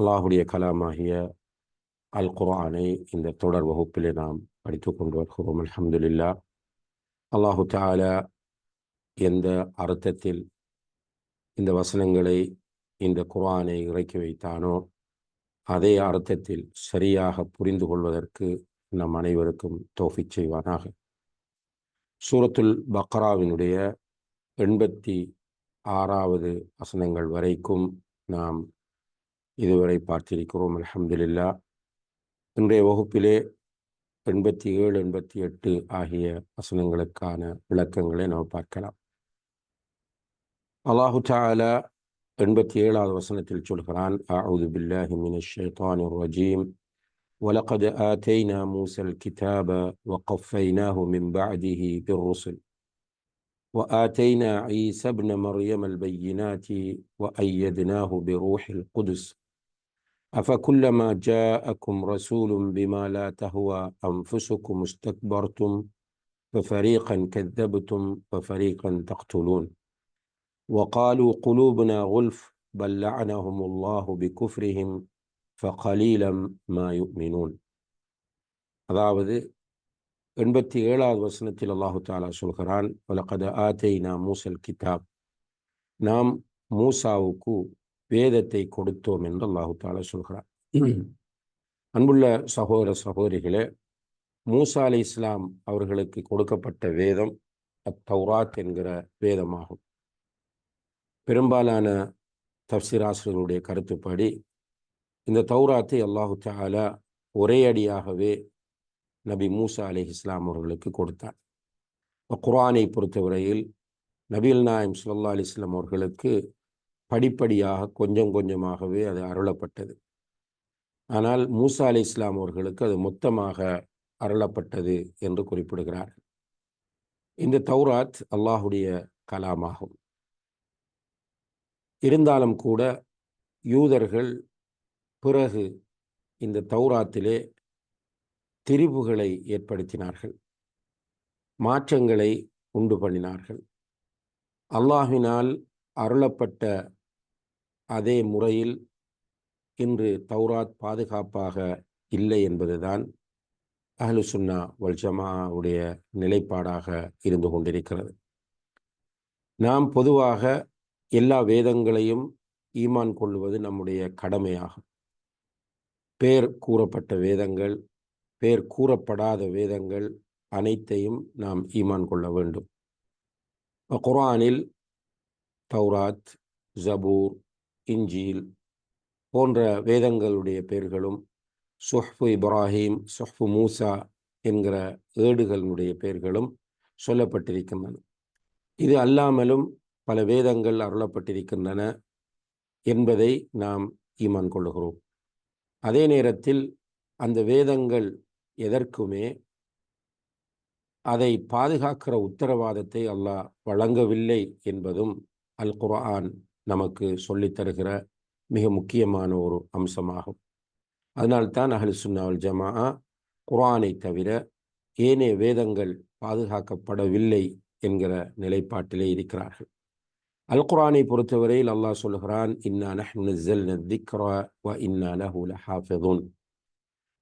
அல்லாஹுடைய கலாமாகிய அல் குர்ஆனை இந்த தொடர் வகுப்பிலே நாம் படித்து கொண்டு வருகிறோம். அலமதுல்லா அல்லாஹு தாலா எந்த அர்த்தத்தில் இந்த வசனங்களை இந்த குர்ஆனை இறக்கி வைத்தானோ அதே அர்த்தத்தில் சரியாக புரிந்து கொள்வதற்கு நம் அனைவருக்கும் தோஃபி செய்வானாக. சூரத்துல் பக்ராவினுடைய எண்பத்தி ஆறாவது வசனங்கள் வரைக்கும் நாம் இதுவரை பார்த்திருக்கிறோம் அலமதுல்லா இன்றைய வகுப்பிலே எண்பத்தி ஏழு எண்பத்தி எட்டு ஆகிய வசனங்களுக்கான விளக்கங்களை நாம் பார்க்கலாம் அல்லாஹு தாலா எண்பத்தி ஏழாவது வசனத்தில் சொல்கிறான் அவுது பில்லாஹி மின ஷைத்தான் ரஜீம் ولقد آتينا موسى الكتاب وقفيناه من بعده بالرسل وآتينا عيسى ابن مريم البينات وأيدناه بروح القدس أفكلما جاءكم رسول بما لا تهوى أنفسكم استكبرتم ففريقا كذبتم وفريقا تقتلون وقالوا قلوبنا غلف بل لعنهم الله بكفرهم فقليلا ما يؤمنون அதாவது எண்பத்தி ஏழாவது வசனத்தில் அல்லாஹு தாலா சொல்கிறான் உலகத ஆத்தை நாம் மூசல் கிதாப் நாம் மூசாவுக்கு வேதத்தை கொடுத்தோம் என்று அல்லாஹு தாலா சொல்கிறார் அன்புள்ள சகோதர சகோதரிகளே மூசா அலி இஸ்லாம் அவர்களுக்கு கொடுக்கப்பட்ட வேதம் அத்தௌராத் என்கிற வேதமாகும். பெரும்பாலான தப்சிராசிரியர்களுடைய கருத்துப்படி இந்த தௌராத்தை அல்லாஹு தாலா ஒரே அடியாகவே நபி மூசா அலி இஸ்லாம் அவர்களுக்கு கொடுத்தார் குரானை பொறுத்தவரையில் நபீல் நாயம் சுல்லா அலிஸ்லாம் அவர்களுக்கு படிப்படியாக கொஞ்சம் கொஞ்சமாகவே அது அருளப்பட்டது. ஆனால் மூசா அலி இஸ்லாம் அவர்களுக்கு அது மொத்தமாக அருளப்பட்டது என்று குறிப்பிடுகிறார் இந்த தௌராத் அல்லாஹுடைய கலாமாகும். இருந்தாலும் கூட யூதர்கள் பிறகு இந்த தௌராத்திலே திரிவுகளை ஏற்படுத்தினார்கள். மாற்றங்களை உண்டு பண்ணினார்கள். அல்லாஹினால் அருளப்பட்ட அதே முறையில் இன்று தௌராத் பாதுகாப்பாக இல்லை என்பதுதான் அஹ்லு சுன்னா வல் ஜமாவுடைய நிலைப்பாடாக இருந்து கொண்டிருக்கிறது. நாம் பொதுவாக எல்லா வேதங்களையும் ஈமான் கொள்வது நம்முடைய கடமையாகும். பேர் கூறப்பட்ட வேதங்கள் பேர் கூறப்படாத வேதங்கள் அனைத்தையும் நாம் ஈமான் கொள்ள வேண்டும். குரானில் தௌராத் ஜபூர் இஞ்சீல் போன்ற வேதங்களுடைய பெயர்களும் சுஹ்பு இப்ராஹிம் சுஹ்பு மூசா என்கிற ஏடுகளுடைய பெயர்களும் சொல்லப்பட்டிருக்கின்றன. இது அல்லாமலும் பல வேதங்கள் அருளப்பட்டிருக்கின்றன என்பதை நாம் ஈமான் கொள்ளுகிறோம். அதே நேரத்தில் அந்த வேதங்கள் எதற்குமே அதை பாதுகாக்கிற உத்தரவாதத்தை அல்லாஹ் வழங்கவில்லை என்பதும் அல் குர்ஆன் நமக்கு சொல்லித்தருகிற மிக முக்கியமான ஒரு அம்சமாகும். அதனால்தான் அஹல் சுன்னாவல் ஜமா குரானை தவிர ஏனைய வேதங்கள் பாதுகாக்கப்படவில்லை என்கிற நிலைப்பாட்டிலே இருக்கிறார்கள். அல் குரானை பொறுத்தவரையில் அல்லாஹ் சொல்கிறான் இன்னா நஹ்னு திக்ரா வ இன்னா லஹு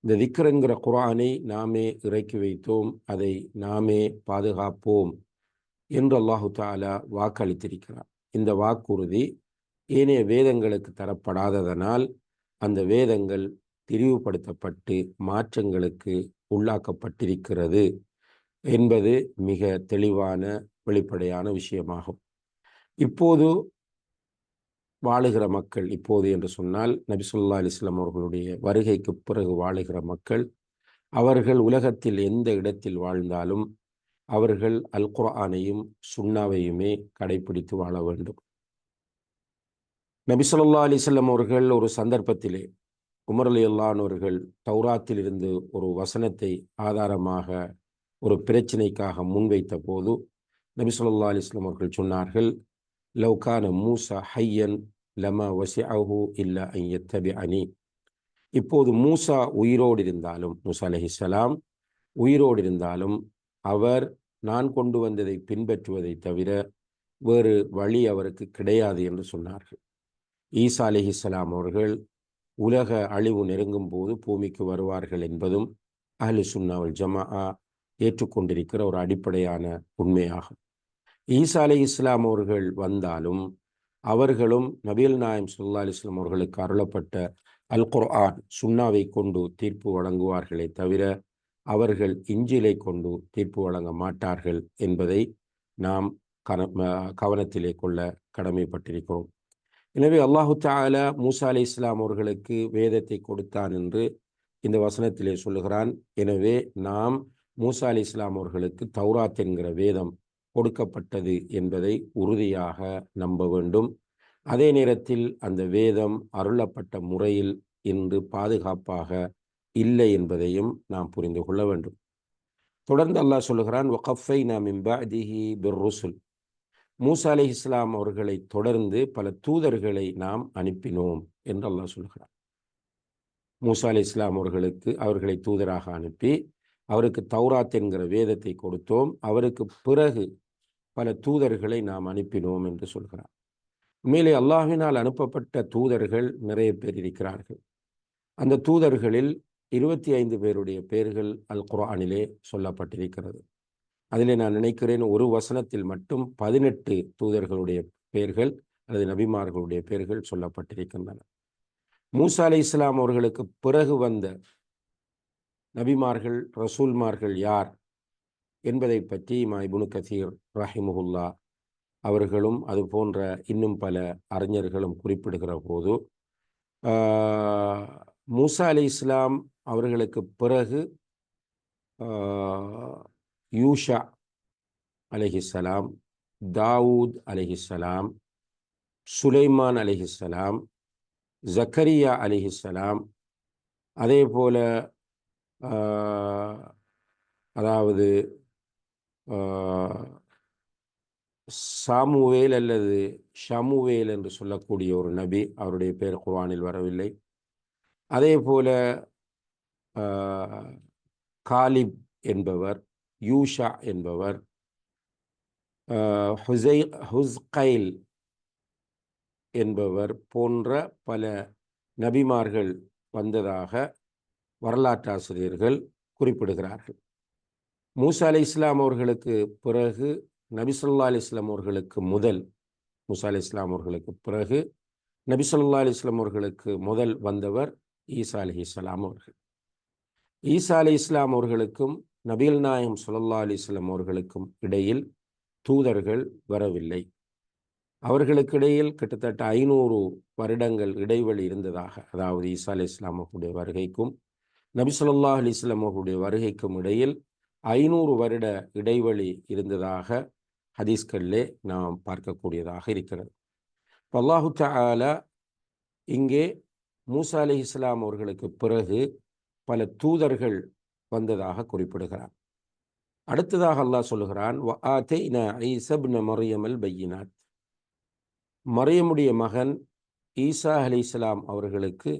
இந்த திக்ருங்கிற குரானை நாமே இறக்கி வைத்தோம் அதை நாமே பாதுகாப்போம் என்று அல்லாஹு தாலா வாக்களித்திருக்கிறார் இந்த வாக்குறுதி ஏனைய வேதங்களுக்கு தரப்படாததனால் அந்த வேதங்கள் திரிவுபடுத்தப்பட்டு மாற்றங்களுக்கு உள்ளாக்கப்பட்டிருக்கிறது என்பது மிக தெளிவான வெளிப்படையான விஷயமாகும். இப்போது வாழுகிற மக்கள் இப்போது என்று சொன்னால் நபிசுல்லா அலிஸ்லாம் அவர்களுடைய வருகைக்கு பிறகு வாழுகிற மக்கள் அவர்கள் உலகத்தில் எந்த இடத்தில் வாழ்ந்தாலும் அவர்கள் அல் குர்ஆனையும் சுண்ணாவையுமே கடைபிடித்து வாழ வேண்டும். நபிசல்லா அலிசல்லம் அவர்கள் ஒரு சந்தர்ப்பத்திலே உமர் அலி அல்லானவர்கள் தௌராத்திலிருந்து ஒரு வசனத்தை ஆதாரமாக ஒரு பிரச்சனைக்காக முன்வைத்த போது நபி சொல்லா அலிஸ்லாம் அவர்கள் சொன்னார்கள் லவ்கான மூசா ஹையன் லம வசிஅஹு இல்ல ஐயத்தபி அனி இப்போது மூசா உயிரோடு இருந்தாலும் மூசா அலஹிசலாம் உயிரோடு இருந்தாலும் அவர் நான் கொண்டு வந்ததை பின்பற்றுவதை தவிர வேறு வழி அவருக்கு கிடையாது என்று சொன்னார்கள். ஈசா அலிஹிஸ்லாம் அவர்கள் உலக அழிவு நெருங்கும் போது பூமிக்கு வருவார்கள் என்பதும் அஹ்லு சுன்னாவல் ஜமாஆ ஏற்றுக்கொண்டிருக்கிற ஒரு அடிப்படையான உண்மையாகும். ஈசா அலி இஸ்லாம் அவர்கள் வந்தாலும் அவர்களும் நபீல் நாயம் சுல்லா அலிஸ்லாம் அவர்களுக்கு அருளப்பட்ட அல் குர்ஆன் சுன்னாவை கொண்டு தீர்ப்பு வழங்குவார்களே தவிர அவர்கள் இஞ்சிலை கொண்டு தீர்ப்பு வழங்க மாட்டார்கள் என்பதை நாம் கன கவனத்திலே கொள்ள கடமைப்பட்டிருக்கிறோம். எனவே அல்லாஹு தாலா மூசா அலி இஸ்லாம் அவர்களுக்கு வேதத்தை கொடுத்தான் என்று இந்த வசனத்திலே சொல்லுகிறான். எனவே நாம் மூசா அலி இஸ்லாம் அவர்களுக்கு தௌராத் என்கிற வேதம் கொடுக்கப்பட்டது என்பதை உறுதியாக நம்ப வேண்டும். அதே நேரத்தில் அந்த வேதம் அருளப்பட்ட முறையில் இன்று பாதுகாப்பாக இல்லை என்பதையும் நாம் புரிந்து கொள்ள வேண்டும். தொடர்ந்து அல்லாஹ் சொல்லுகிறான் வகஃபை நாம் இம்பாதிஹி பிர் மூசா அலி இஸ்லாம் அவர்களை தொடர்ந்து பல தூதர்களை நாம் அனுப்பினோம் என்று அல்லாஹ் சொல்கிறான் மூசா அலி இஸ்லாம் அவர்களுக்கு அவர்களை தூதராக அனுப்பி அவருக்கு தௌராத் என்கிற வேதத்தை கொடுத்தோம். அவருக்கு பிறகு பல தூதர்களை நாம் அனுப்பினோம் என்று சொல்கிறார் உண்மையிலே அல்லாஹினால் அனுப்பப்பட்ட தூதர்கள் நிறைய பேர் இருக்கிறார்கள். அந்த தூதர்களில் இருபத்தி ஐந்து பேருடைய பெயர்கள் அல் குரானிலே சொல்லப்பட்டிருக்கிறது. அதிலே நான் நினைக்கிறேன் ஒரு வசனத்தில் மட்டும் பதினெட்டு தூதர்களுடைய பெயர்கள் அல்லது நபிமார்களுடைய பெயர்கள் சொல்லப்பட்டிருக்கின்றன. மூசா அலி இஸ்லாம் அவர்களுக்கு பிறகு வந்த நபிமார்கள் ரசூல்மார்கள் யார் என்பதை பற்றி இபுனு கசீர் ரஹிமுல்லா அவர்களும் அது போன்ற இன்னும் பல அறிஞர்களும் குறிப்பிடுகிற போது மூசா அலி இஸ்லாம் அவர்களுக்கு பிறகு யூஷா அலஹிசலாம் தாவூத் அலஹிசலாம் சுலைமான் அலஹிசலாம் ஜக்கரியா அலிஹிசலாம் அதே போல் அதாவது சாமுவேல் அல்லது ஷமுவேல் என்று சொல்லக்கூடிய ஒரு நபி அவருடைய பேர் குர்ஆனில் வரவில்லை. அதே போல் காலிப் என்பவர் யூஷா என்பவர் ஹுசை ஹுஸ்கைல் என்பவர் போன்ற பல நபிமார்கள் வந்ததாக வரலாற்றாசிரியர்கள் குறிப்பிடுகிறார்கள். மூசா அலி இஸ்லாம் அவர்களுக்கு பிறகு நபிசல்லா அலி இஸ்லாம் அவர்களுக்கு முதல் மூசா அலி இஸ்லாம் அவர்களுக்கு பிறகு நபிசல்லா அலி இஸ்லாம் அவர்களுக்கு முதல் வந்தவர் ஈசா அலி இஸ்லாம் அவர்கள். ஈசா அலி இஸ்லாம் அவர்களுக்கும் நபீல் நாயம் சுல்லா அலி இஸ்லாம் அவர்களுக்கும் இடையில் தூதர்கள் வரவில்லை. அவர்களுக்கு இடையில் கிட்டத்தட்ட ஐநூறு வருடங்கள் இடைவெளி இருந்ததாக அதாவது ஈசா அலி இஸ்லாமுடைய வருகைக்கும் நபி சொல்லா அலி இஸ்லாம் அவர்களுடைய வருகைக்கும் இடையில் ஐநூறு வருட இடைவெளி இருந்ததாக ஹதீஸ்களிலே நாம் பார்க்கக்கூடியதாக இருக்கிறது. அல்லாஹு தாலா இங்கே மூசா அலி இஸ்லாம் அவர்களுக்கு பிறகு பல தூதர்கள் வந்ததாக குறிப்பிடுகிறார். அடுத்ததாக அல்லாஹ் சொல்லுகிறான் மரியமல் பையினாத். மரியமுடைய மகன் ஈசா அலி இஸ்லாம் அவர்களுக்கு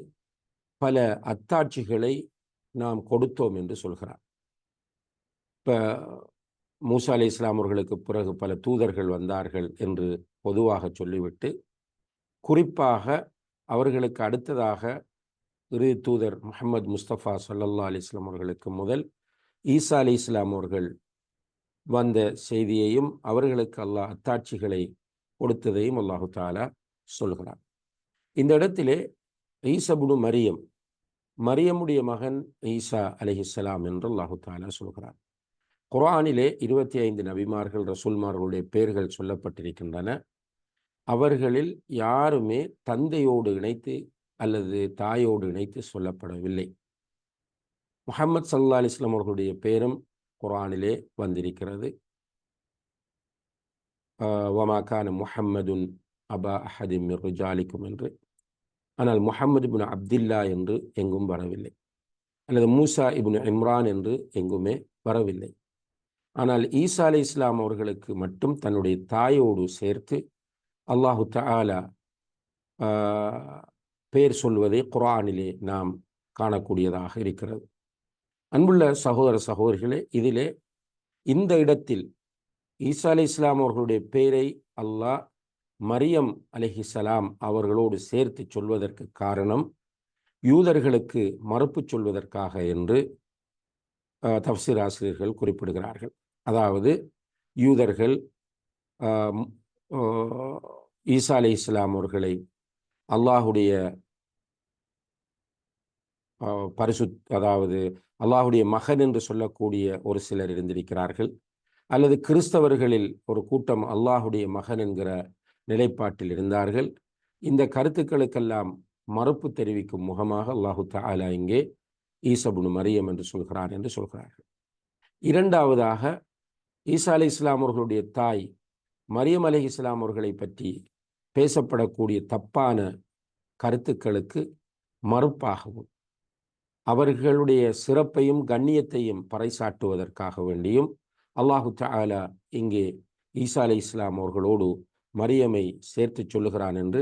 பல அத்தாட்சிகளை நாம் கொடுத்தோம் என்று சொல்கிறார். இப்போ மூசா அலி இஸ்லாம் அவர்களுக்கு பிறகு பல தூதர்கள் வந்தார்கள் என்று பொதுவாக சொல்லிவிட்டு குறிப்பாக அவர்களுக்கு அடுத்ததாக இறுதி தூதர் முகமது முஸ்தபா சல்லல்லா அலி இஸ்லாம் அவர்களுக்கு முதல் ஈசா அலி இஸ்லாம் அவர்கள் வந்த செய்தியையும் அவர்களுக்கு அல்லாஹ் அத்தாட்சிகளை கொடுத்ததையும் அல்லாஹு தாலா சொல்கிறார் இந்த இடத்திலே ஈசபுனு மரியம் மரியமுடைய மகன் ஈசா அலிஹிஸ்லாம் என்று அல்லாஹு தாலா சொல்கிறார் குரானிலே இருபத்தி ஐந்து நபிமார்கள் ரசூல்மார்களுடைய பெயர்கள் சொல்லப்பட்டிருக்கின்றன. அவர்களில் யாருமே தந்தையோடு இணைத்து அல்லது தாயோடு இணைத்து சொல்லப்படவில்லை. முகமது சல்லா அலிஸ்லாம் அவர்களுடைய பெயரும் குரானிலே வந்திருக்கிறது. வமாக்கான முஹம்மதுன் அபா அஹதிம் ருஜாலிக்கும் என்று. ஆனால் முஹம்மது இபின் அப்துல்லா என்று எங்கும் வரவில்லை. அல்லது மூசா இபின் இம்ரான் என்று எங்குமே வரவில்லை. ஆனால் ஈசா அலி இஸ்லாம் அவர்களுக்கு மட்டும் தன்னுடைய தாயோடு சேர்த்து அல்லாஹு தாலா பெயர் சொல்வதை குரானிலே நாம் காணக்கூடியதாக இருக்கிறது. அன்புள்ள சகோதர சகோதரிகளே இதிலே இந்த இடத்தில் ஈசா அலி இஸ்லாம் அவர்களுடைய பெயரை அல்லாஹ் மரியம் அலிஹிசலாம் அவர்களோடு சேர்த்து சொல்வதற்கு காரணம் யூதர்களுக்கு மறுப்பு சொல்வதற்காக என்று தப்சீர் ஆசிரியர்கள் குறிப்பிடுகிறார்கள். அதாவது யூதர்கள் ஈசா அலி இஸ்லாம் அவர்களை அல்லாஹுடைய பரிசு அதாவது அல்லாஹுடைய மகன் என்று சொல்லக்கூடிய ஒரு சிலர் இருந்திருக்கிறார்கள். அல்லது கிறிஸ்தவர்களில் ஒரு கூட்டம் அல்லாஹுடைய மகன் என்கிற நிலைப்பாட்டில் இருந்தார்கள். இந்த கருத்துக்களுக்கெல்லாம் மறுப்பு தெரிவிக்கும் முகமாக அல்லாஹு தாலா இங்கே ஈசபுனு மரியம் என்று சொல்கிறார் என்று சொல்கிறார்கள். இரண்டாவதாக ஈசா அலி இஸ்லாம் அவர்களுடைய தாய் மரியம் அலி இஸ்லாம் பற்றி பேசப்படக்கூடிய தப்பான கருத்துக்களுக்கு மறுப்பாகவும் அவர்களுடைய சிறப்பையும் கண்ணியத்தையும் பறைசாட்டுவதற்காக வேண்டியும் அல்லாஹு தாலா இங்கே ஈசா அலி இஸ்லாம் அவர்களோடு மரியமை சேர்த்து சொல்லுகிறான் என்று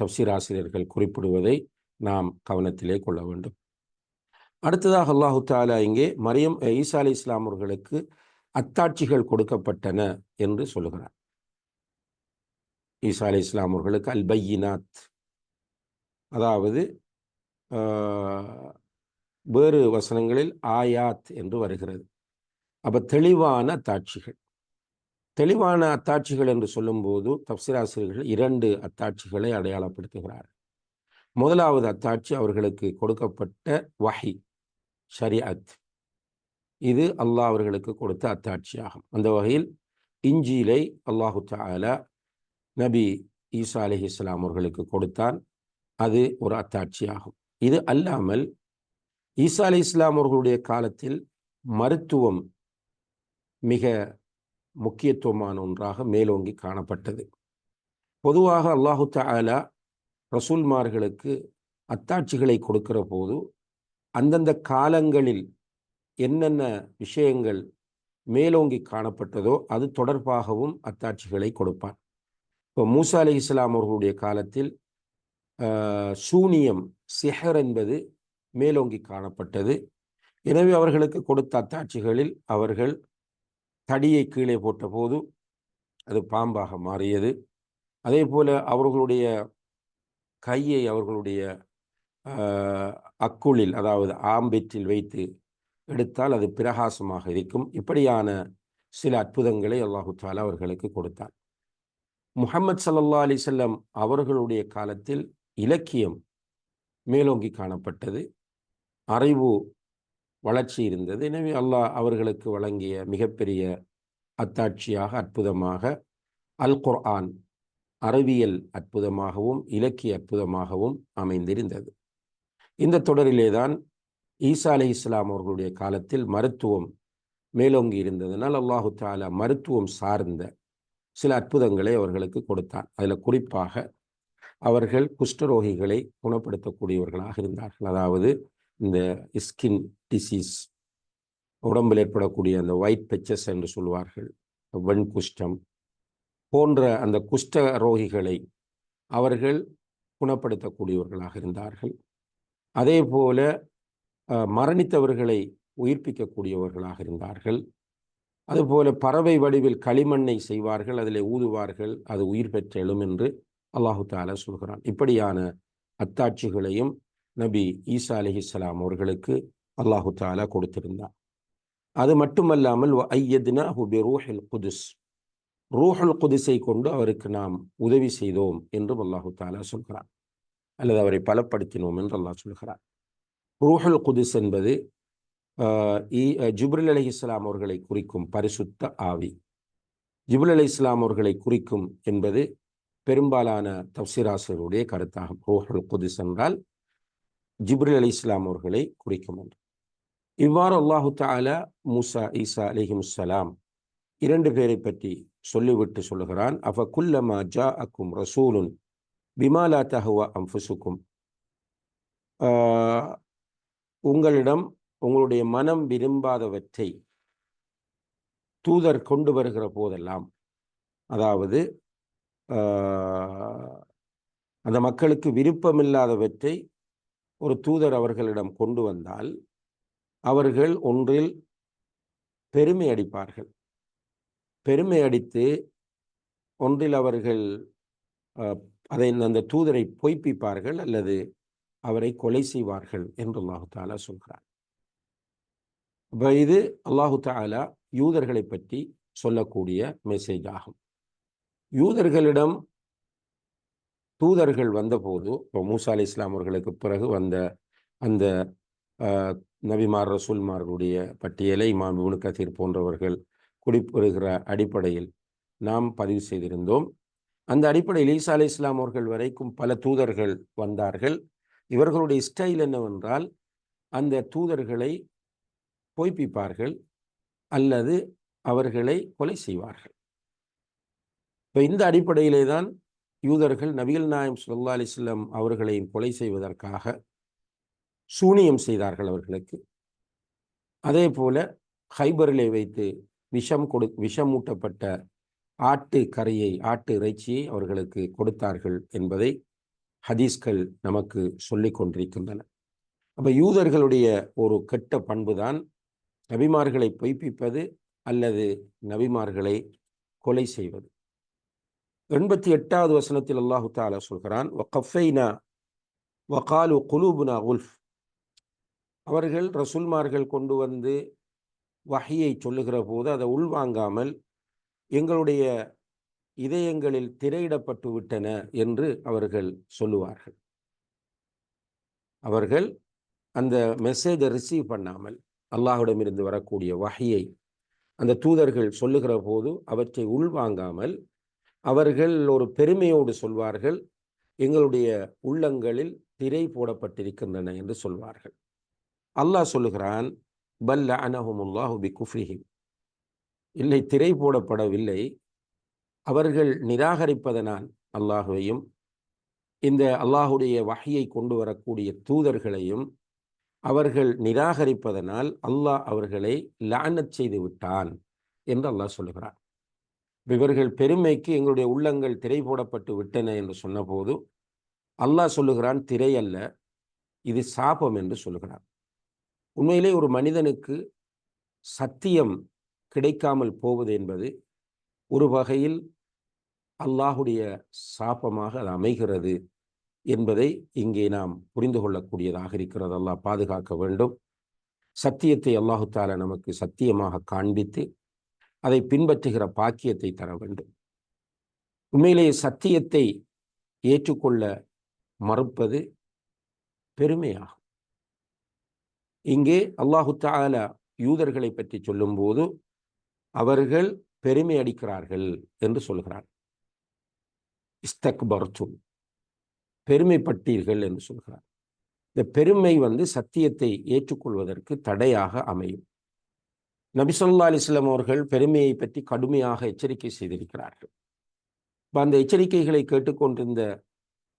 தப்சீராசிரியர்கள் குறிப்பிடுவதை நாம் கவனத்திலே கொள்ள வேண்டும். அடுத்ததாக அல்லாஹு தாலா இங்கே மரியம் ஈசா அலி இஸ்லாம் அவர்களுக்கு அத்தாட்சிகள் கொடுக்கப்பட்டன என்று சொல்லுகிறார். ஈசா அலி இஸ்லாம் அவர்களுக்கு அல் பையினாத். அதாவது வேறு வசனங்களில் ஆயாத் என்று வருகிறது. அப்போ தெளிவான அத்தாட்சிகள். தெளிவான அத்தாட்சிகள் என்று சொல்லும்போது தப்சிராசிரியர்கள் இரண்டு அத்தாட்சிகளை அடையாளப்படுத்துகிறார். முதலாவது அத்தாட்சி அவர்களுக்கு கொடுக்கப்பட்ட வஹி ஷரிஅத். இது அல்லாஹ் அவர்களுக்கு கொடுத்த அத்தாட்சியாகும். அந்த வகையில் இஞ்சியிலை அல்லாஹு தாலா நபி ஈசா அலி இஸ்லாம் அவர்களுக்கு கொடுத்தான். அது ஒரு அத்தாட்சியாகும். இது அல்லாமல் ஈசா அலி இஸ்லாம் அவர்களுடைய காலத்தில் மருத்துவம் மிக முக்கியத்துவமான ஒன்றாக மேலோங்கி காணப்பட்டது. பொதுவாக அல்லாஹு தாலா ரசூல்மார்களுக்கு அத்தாட்சிகளை கொடுக்கிற போது அந்தந்த காலங்களில் என்னென்ன விஷயங்கள் மேலோங்கி காணப்பட்டதோ அது தொடர்பாகவும் அத்தாட்சிகளை கொடுப்பான். இப்போ மூசா அலி இஸ்லாம் அவர்களுடைய காலத்தில் சூனியம் சிஹர் என்பது மேலோங்கி காணப்பட்டது. எனவே அவர்களுக்கு கொடுத்த அத்தாட்சிகளில் அவர்கள் தடியை கீழே போட்டபோது அது பாம்பாக மாறியது. அதே போல் அவர்களுடைய கையை அவர்களுடைய அக்குளில் அதாவது ஆம்பெற்றில் வைத்து எடுத்தால் அது பிரகாசமாக இருக்கும். இப்படியான சில அற்புதங்களை அல்லாஹு தாலா அவர்களுக்கு கொடுத்தார் முகமது சல்லா அலிசல்லம் அவர்களுடைய காலத்தில் இலக்கியம் மேலோங்கி காணப்பட்டது. அறிவு வளர்ச்சி இருந்தது. எனவே அல்லாஹ் அவர்களுக்கு வழங்கிய மிகப்பெரிய அத்தாட்சியாக அற்புதமாக அல் குர்ஆன் அறிவியல் அற்புதமாகவும் இலக்கிய அற்புதமாகவும் அமைந்திருந்தது. இந்த தொடரிலே தான் ஈசா அலி இஸ்லாம் அவர்களுடைய காலத்தில் மருத்துவம் மேலோங்கி இருந்ததனால் அல்லாஹு தாலா மருத்துவம் சார்ந்த சில அற்புதங்களை அவர்களுக்கு கொடுத்தார் அதில் குறிப்பாக அவர்கள் குஷ்டரோகிகளை குணப்படுத்தக்கூடியவர்களாக இருந்தார்கள். அதாவது இந்த ஸ்கின் டிசீஸ் உடம்பில் ஏற்படக்கூடிய அந்த ஒயிட் பெச்சஸ் என்று சொல்வார்கள் வெண் குஷ்டம் போன்ற அந்த குஷ்ட ரோகிகளை அவர்கள் குணப்படுத்தக்கூடியவர்களாக இருந்தார்கள். அதே போல மரணித்தவர்களை உயிர்ப்பிக்கக்கூடியவர்களாக இருந்தார்கள். அதுபோல பறவை வடிவில் களிமண்ணை செய்வார்கள் அதில் ஊதுவார்கள் அது உயிர் பெற்றெழும் என்று அல்லாஹு தாலா சொல்கிறான். இப்படியான அத்தாட்சிகளையும் நபி ஈசா அலிஹிஸ்லாம் அவர்களுக்கு அல்லாஹு தாலா கொடுத்திருந்தார் அது மட்டுமல்லாமல் ஐயத்னா ஹுபி ரூஹில் குதுஸ். ரூஹுல் குதிசை கொண்டு அவருக்கு நாம் உதவி செய்தோம் என்றும் அல்லாஹு தாலா சொல்கிறான். அல்லது அவரை பலப்படுத்தினோம் என்று அல்லாஹ் சொல்கிறார் ரூஹுல் குதிஸ் என்பது ஜிப்ரில் அலி இஸ்லாம் அவர்களை குறிக்கும் பரிசுத்த ஆவி. ஜிபுல் அலி இஸ்லாம் அவர்களை குறிக்கும் என்பது பெரும்பாலான தப்சிராசர்களுடைய கருத்தாகும். ரோஹல் குதிஸ் என்றால் ஜிப்ரில் அலி இஸ்லாம் அவர்களை குறிக்கும் என்று இவ்வாறு அல்லாஹு தாலா மூசா ஈசா அலிஹிமுசலாம் இரண்டு பேரை பற்றி சொல்லிவிட்டு சொல்லுகிறான். அஃப குல்லமா ஜா அக்கும் ரசூலுன் பிமாலா தஹுவா அம்ஃபுசுக்கும் உங்களிடம் உங்களுடைய மனம் விரும்பாதவற்றை தூதர் கொண்டு வருகிற போதெல்லாம் அதாவது அந்த மக்களுக்கு விருப்பமில்லாதவற்றை ஒரு தூதர் அவர்களிடம் கொண்டு வந்தால் அவர்கள் ஒன்றில் பெருமை அடிப்பார்கள். பெருமை அடித்து ஒன்றில் அவர்கள் அதை அந்த தூதரை பொய்ப்பிப்பார்கள் அல்லது அவரை கொலை செய்வார்கள் என்று அல்லாஹு தாலா சொல்கிறார் இது அல்லாஹு தாலா யூதர்களை பற்றி சொல்லக்கூடிய மெசேஜ் ஆகும். யூதர்களிடம் தூதர்கள் வந்தபோது இப்போ மூசா அலி இஸ்லாம் அவர்களுக்கு பிறகு வந்த அந்த நபிமார் ரசூல்மார்களுடைய பட்டியலை இமாம் இபுனு கதீர் போன்றவர்கள் குறிப்பிடுகிற அடிப்படையில் நாம் பதிவு செய்திருந்தோம். அந்த அடிப்படையில் ஈசா அலி இஸ்லாம் அவர்கள் வரைக்கும் பல தூதர்கள் வந்தார்கள். இவர்களுடைய ஸ்டைல் என்னவென்றால் அந்த தூதர்களை பொய்ப்பிப்பார்கள் அல்லது அவர்களை கொலை செய்வார்கள். இப்போ இந்த அடிப்படையிலே தான் யூதர்கள் நபிகள் நாயம் சுல்லா அலிஸ்லம் அவர்களையும் கொலை செய்வதற்காக சூனியம் செய்தார்கள் அவர்களுக்கு. அதே போல ஹைபரிலே வைத்து விஷம் கொடு விஷமூட்டப்பட்ட ஆட்டு கரையை ஆட்டு இறைச்சியை அவர்களுக்கு கொடுத்தார்கள் என்பதை ஹதீஸ்கள் நமக்கு சொல்லிக் கொண்டிருக்கின்றன. அப்போ யூதர்களுடைய ஒரு கெட்ட பண்புதான் நபிமார்களை பொய்ப்பிப்பது அல்லது நபிமார்களை கொலை செய்வது. எண்பத்தி எட்டாவது வசனத்தில் அல்லாஹு தாலா சொல்கிறான் வகாலு குலூபுனா உல்ஃப் அவர்கள் ரசுல்மார்கள் கொண்டு வந்து வகையை சொல்லுகிற போது அதை உள்வாங்காமல் எங்களுடைய இதயங்களில் திரையிடப்பட்டு விட்டன என்று அவர்கள் சொல்லுவார்கள். அவர்கள் அந்த மெசேஜை ரிசீவ் பண்ணாமல் அல்லாஹுடமிருந்து வரக்கூடிய வகையை அந்த தூதர்கள் சொல்லுகிற போது அவற்றை உள்வாங்காமல் அவர்கள் ஒரு பெருமையோடு சொல்வார்கள் எங்களுடைய உள்ளங்களில் திரை போடப்பட்டிருக்கின்றன என்று சொல்வார்கள். அல்லாஹ் சொல்லுகிறான் பல்ல அனஹுமுல்லாஹு பி குஃப்ரிஹிம் இல்லை திரை போடப்படவில்லை. அவர்கள் நிராகரிப்பதனால் அல்லாஹுவையும் இந்த அல்லாஹுடைய வகையை கொண்டு வரக்கூடிய தூதர்களையும் அவர்கள் நிராகரிப்பதனால் அல்லாஹ் அவர்களை லானத் செய்து விட்டான் என்று அல்லாஹ் சொல்லுகிறான். இவர்கள் பெருமைக்கு எங்களுடைய உள்ளங்கள் திரை போடப்பட்டு விட்டன என்று சொன்னபோது அல்லாஹ் சொல்லுகிறான் திரை அல்ல இது சாபம் என்று சொல்லுகிறான். உண்மையிலே ஒரு மனிதனுக்கு சத்தியம் கிடைக்காமல் போவது என்பது ஒரு வகையில் அல்லாஹுடைய சாபமாக அது அமைகிறது. என்பதை இங்கே நாம் புரிந்து கொள்ளக்கூடியதாக இருக்கிறது அல்லாஹ் பாதுகாக்க வேண்டும். சத்தியத்தை அல்லாஹு தாலா நமக்கு சத்தியமாக காண்பித்து அதை பின்பற்றுகிற பாக்கியத்தை தர வேண்டும். உண்மையிலேயே சத்தியத்தை ஏற்றுக்கொள்ள மறுப்பது பெருமையாகும். இங்கே அல்லாஹு தாலா யூதர்களை பற்றி சொல்லும்போது அவர்கள் பெருமை அடிக்கிறார்கள் என்று சொல்கிறார். இஸ்தக்பர்தும் பெருமைப்பட்டீர்கள் என்று சொல்கிறார். இந்த பெருமை வந்து சத்தியத்தை ஏற்றுக்கொள்வதற்கு தடையாக அமையும். நபிசல்லா அலிஸ்லாம் அவர்கள் பெருமையை பற்றி கடுமையாக எச்சரிக்கை செய்திருக்கிறார்கள். இப்போ அந்த எச்சரிக்கைகளை கேட்டுக்கொண்டிருந்த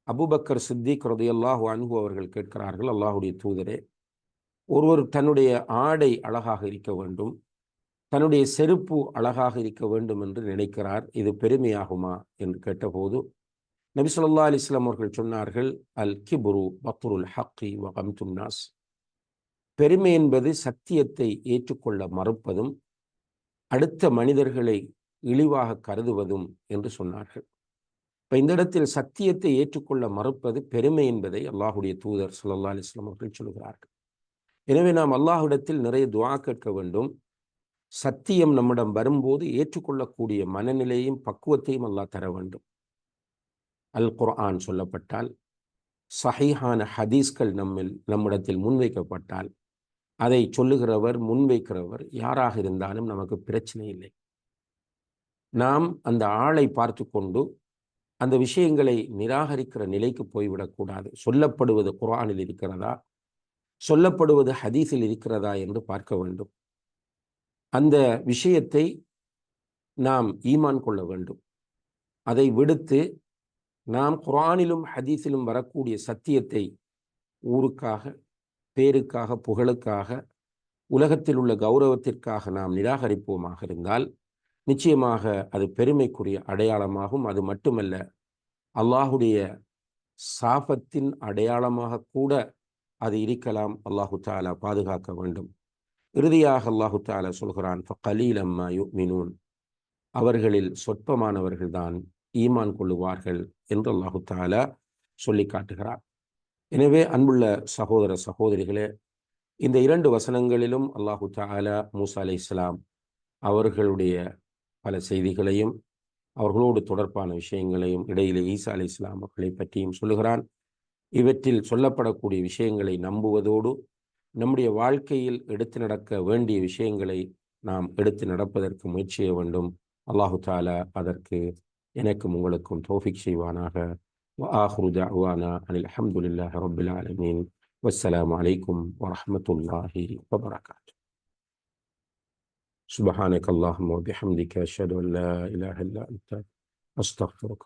அபுபக்கர் சித்திக் ரதையல்லாஹு அன்பு அவர்கள் கேட்கிறார்கள் அல்லாஹுடைய தூதரே ஒருவர் தன்னுடைய ஆடை அழகாக இருக்க வேண்டும் தன்னுடைய செருப்பு அழகாக இருக்க வேண்டும் என்று நினைக்கிறார் இது பெருமையாகுமா? என்று கேட்டபோது நபி சொல்லா அலிஸ்லாம் அவர்கள் சொன்னார்கள் அல் கிபுரு பத்ருல் ஹக்கி வகம்தும் நாஸ். பெருமை என்பது சத்தியத்தை ஏற்றுக்கொள்ள மறுப்பதும் அடுத்த மனிதர்களை இழிவாக கருதுவதும் என்று சொன்னார்கள். இப்போ இந்த இடத்தில் சத்தியத்தை ஏற்றுக்கொள்ள மறுப்பது பெருமை என்பதை அல்லாஹுடைய தூதர் சொல்லல்லா அலிஸ்லாம் அவர்கள் சொல்கிறார்கள். எனவே நாம் அல்லாஹுடத்தில் நிறைய துவா கேட்க வேண்டும். சத்தியம் நம்மிடம் வரும்போது ஏற்றுக்கொள்ளக்கூடிய மனநிலையும் பக்குவத்தையும் அல்லாஹ் தர வேண்டும். அல் குர்ஆன் சொல்லப்பட்டால் சஹீஹான ஹதீஸ்கள் நம்மில் நம்மிடத்தில் முன்வைக்கப்பட்டால் அதை சொல்லுகிறவர் முன்வைக்கிறவர் யாராக இருந்தாலும் நமக்கு பிரச்சனை இல்லை. நாம் அந்த ஆளை பார்த்து கொண்டு அந்த விஷயங்களை நிராகரிக்கிற நிலைக்கு போய்விடக்கூடாது சொல்லப்படுவது குரானில் இருக்கிறதா? சொல்லப்படுவது ஹதீஸில் இருக்கிறதா என்று பார்க்க வேண்டும். அந்த விஷயத்தை நாம் ஈமான் கொள்ள வேண்டும். அதை விடுத்து நாம் குரானிலும் ஹதீஸிலும் வரக்கூடிய சத்தியத்தை ஊருக்காக பேருக்காக புகழுக்காக உலகத்தில் உள்ள கௌரவத்திற்காக நாம் நிராகரிப்போமாக இருந்தால் நிச்சயமாக அது பெருமைக்குரிய அடையாளமாகும். அது மட்டுமல்ல அல்லாஹுடைய சாபத்தின் அடையாளமாக கூட அது இருக்கலாம். அல்லாஹு தாலா பாதுகாக்க வேண்டும். இறுதியாக அல்லாஹு தாலா சொல்கிறான் அம்மா யு மினூன் அவர்களில் சொற்பமானவர்கள்தான் ஈமான் கொள்ளுவார்கள். என்று அல்லாஹு தாலா சொல்லி காட்டுகிறார் எனவே அன்புள்ள சகோதர சகோதரிகளே இந்த இரண்டு வசனங்களிலும் அல்லாஹு தாலா மூசா அலை இஸ்லாம் அவர்களுடைய பல செய்திகளையும் அவர்களோடு தொடர்பான விஷயங்களையும் இடையிலே ஈசா அலி இஸ்லாம் அவர்களை பற்றியும் சொல்லுகிறான். இவற்றில் சொல்லப்படக்கூடிய விஷயங்களை நம்புவதோடு நம்முடைய வாழ்க்கையில் எடுத்து நடக்க வேண்டிய விஷயங்களை நாம் எடுத்து நடப்பதற்கு முயற்சிய வேண்டும். அல்லாஹு தாலா அதற்கு எனக்கும் உங்களுக்கும் தோஃபிக் செய்வானாக وآخر دعوانا أن الحمد لله رب العالمين والسلام عليكم ورحمة الله وبركاته سبحانك اللهم وبحمدك أشهد أن لا إله إلا أنت أستغفرك